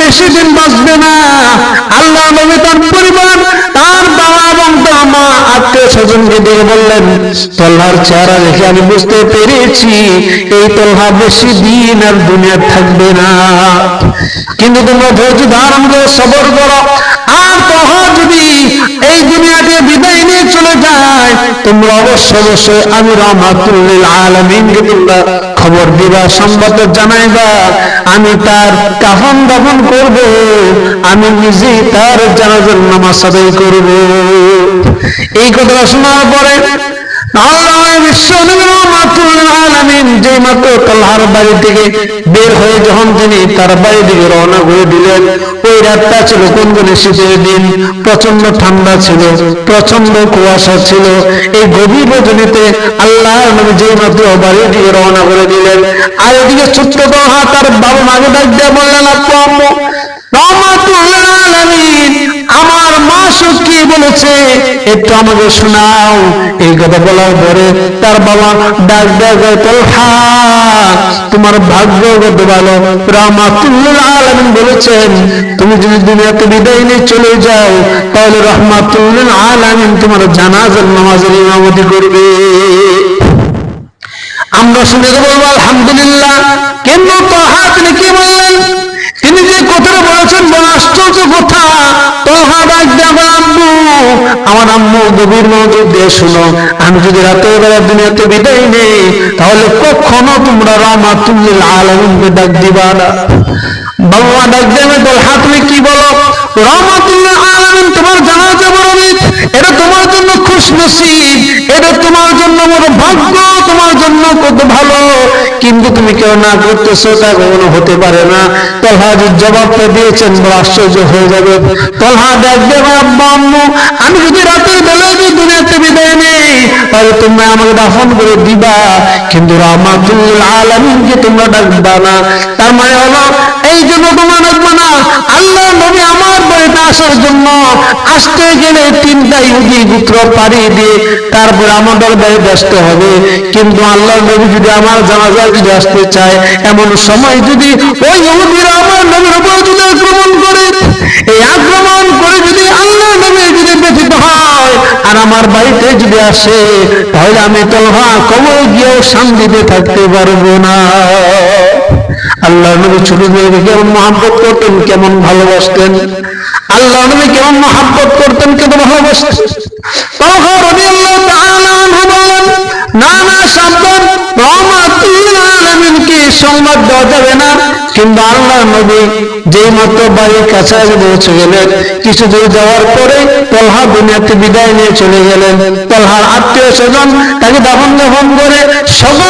বেশি দিন বাঁচবে না। আল্লাহ নবী তার পরিবার, তার বাবা এবং তার মা, আত্মীয় স্বজনকে দিয়ে বললেন চেহারা দেখে আমি বুঝতে পেরেছি, এই বেশি দিন আর দুনিয়া থাকবে না। কিন্তু তোমরা ধৈর্য ধারণ করে সবর করো। আর তহা যদি এই দুনিয়াতে বিদায় নিয়ে চলে যায়, তোমরা অবশ্য অবশ্যই আমি রহমাতুল্লিল আলমিনকে তোমরা খবর দিবা সংবাদ জানাইবা, আমি তার কাফন দাফন করব, আমি নিজেই তার জানাজার নামাজ আদায় করব। এই কথা শোনার পরে যে মাত্র বাড়ি থেকে বের হয়ে যখন তিনি তার বাড়ি থেকে রওনা করে দিলেন, ওই রাতটা ছিল কোন শীতের দিন। প্রচণ্ড ঠান্ডা ছিল প্রচণ্ড কুয়াশা ছিল। এই গভীর রজনীতে আমার মা কি বলেছে, একটু আমাকে শোনাও। এই কথা বলার পরে তার বাবা ডাক তোমার ভাগ্য কত ভালো। রহমাতুল্লাহ আলমিন বলেছেন, তুমি যদি দুনিয়াতে বিদায় নিয়ে চলে যাও, তাহলে রহমাতুল্লাহ আলমিন তোমার জানাজার নামাজের ইমামতি করবে। আমরা শুনে বলব, আলহামদুলিল্লাহ। কেন তোহা তিনি কি বললেন? তিনি যে কথাটা বলেছেন, বড় আশ্চর্য কথা। তোহা ডাক দেখো আম্মু, আমার আম্মু গভীর মনোযোগ দিয়ে শুনো। আমি যদি রাতের বেলা দুনিয়াতে বিদায় নেই, তাহলে কখনো তোমরা রহমাতুল্লিল আলমিনকে ডাক দিবা না। বাবা ডাক দেবে তোলহা তুমি কি বলো? রহমাতুল্লাহ আলমিন তোমার জানাজা বলবে এটা তোমার জন্য খুশ নসিব এটা তোমার জন্য বড় ভাগ্য। তোমার জন্য কত কিন্তু তুমি কেউ না করতেছো, তা কখনো হতে পারে না। তলহা জবাবটা দিয়েছেন, বড় আশ্চর্য হয়ে যাবে। তলহা দেখবে আব্বা, আম্মু, আমি যদি রাতের বেলায় যদি দুনিয়াতে বিদায় নেই, তাহলে তোমরা আমাকে দাফন করে দিবা। কিন্তু রামাতুল আলমিনকে তোমরা ডাকবা না, তার মানে হলো এই জন্য তোমরা ডাকবা না। আল্লাহ নবী আমার বাড়িতে আসার জন্য আসতে গেলে তিনটা ইহুদি গুত্র পাড়ি দিয়ে তারপর আমাদের বাড়িতে আসতে হবে। কিন্তু আল্লাহ নবী যদি আমার জানাজায় যদি আসতে চায়, এমন সময় যদি ওই ইহুদিরা আমার নবীর উপর যদি আক্রমণ করে, এই আক্রমণ করে যদি আল্লাহ নবী যদি ব্যথিত হয় আর আমার বাড়িতে যদি আসে, তাহলে আমি তলহা কবর গিয়েও শান্তিতে থাকতে পারব না। আল্লাহ নবী ছোট মেয়েকে কেমন মহাব্বত করতেন, কেমন ভালোবাসতেন। আল্লাহ নবী কেমন মহাব্বত করতেন, কেমন ভালোবাসতেন। সংবাদ দেওয়া যাবে না? কিন্তু আল্লাহ নবী মাত্র বাড়ির পৌঁছে গেলেন, কিছু দূর যাওয়ার পরে তলহা দুনিয়াতে বিদায় নিয়ে চলে গেলেন। তলহার আত্মীয় স্বজন তাকে দাফন দাফন করে সকালবেলা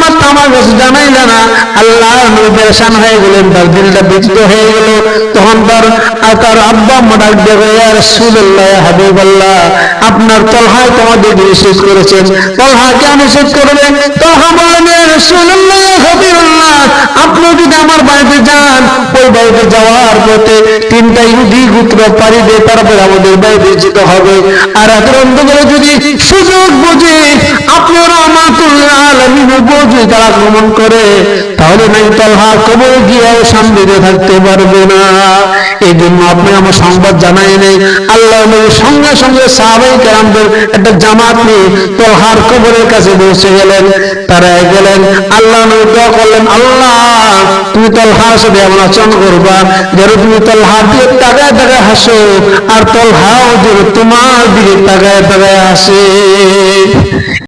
মৃত্যু আমার কাছে জানাইলে না। আল্লাহ পেরেশান হয়ে গেলেন, তার দিলটা বিচিত হয়ে গেল। তখন তার আর তার আব্বা আম্মা ডাক দেবে আর রাসূলুল্লাহ, ইয়া হাবিবাল্লাহ, আপনার তলহায় তোমাদের নিষেধ করেছেন। তলহা কেন নিষেধ করবে তলহা বলেন ইয়া রাসূলুল্লাহ ইয়া হাবিবাল্লাহ আপনি যদি আমার বাড়িতে যান, ওই বাড়িতে যাওয়ার পথে তিনটা ইহুদি গুত্র দিয়ে আমাদের বাড়িতে যেতে হবে। আর অন্ধকারে যদি সুযোগ বুঝে আপনি আমার আলমিনের বুঝে তারা আক্রমণ করে, তাহলে নাই তলহা থাকতে পারবে না। এই জন্য আপনি আমার সংবাদ জানাই নেই। আল্লাহ নবীর সঙ্গে সঙ্গে সাহাবাই কেরামদের একটা জামাত নিয়ে তলহার কবরের কাছে পৌঁছে গেলেন। তারা গেলেন, আল্লাহ নবী দোয়া করলেন, আল্লাহ, তুমি তলহার সাথে এমন আচরণ করবা যেন তুমি তলহার দিকে তাকায় তাকায় হাসো, আর তলহাও যেন তোমার দিকে তাকায় তাকায় হাসে।